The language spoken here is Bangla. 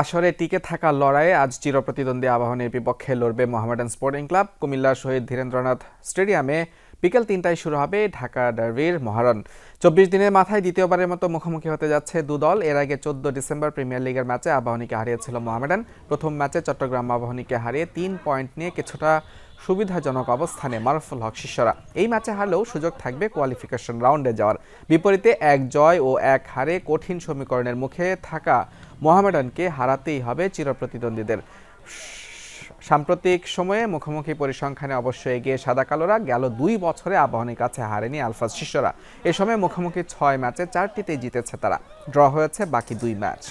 আসরে টিকে থাকার লড়াইয়ে আজ চিরপ্রতিদ্বন্দ্বী আবাহনীর বিপক্ষে লড়বে মোহামেডান স্পোর্টিং ক্লাব। কুমিল্লার শহীদ ধীরেন্দ্রনাথ স্টেডিয়ামে বিকেল তিনটায় শুরু হবে ঢাকা ডার্বির মহারণ। চব্বিশ দিনের মাথায় দ্বিতীয়বারের মতো মুখোমুখি হতে যাচ্ছে দু দল। এর আগে চোদ্দ ডিসেম্বর প্রিমিয়ার লিগের ম্যাচে আবাহনীকে হারিয়েছিল মোহামেডান। প্রথম ম্যাচে চট্টগ্রাম আবাহনীকে হারিয়ে তিন পয়েন্ট নিয়ে কিছুটা সুবিধাজনক অবস্থানে মারুফুল হক শিষ্যরা। এই ম্যাচে হারলেও সুযোগ থাকবে কোয়ালিফিকেশন রাউন্ডে যাওয়ার। বিপরীতে এক জয় ও এক হারে কঠিন সমীকরণের মুখে থাকা মোহামেডানকে হারাতেই হবে চিরপ্রতিদ্বন্দ্বীদের। সাম্প্রতিক সময়ে মুখোমুখি পরিসংখ্যানে অবশ্যই এগিয়ে সাদা কালোরা গেল দুই বছরে আবাহনীর কাছে হারেনি আলফাজ শিষ্যরা। এ সময় মুখোমুখি ছয় ম্যাচে চারটিতেই জিতেছে তারা। ড্র হয়েছে বাকি দুই ম্যাচ।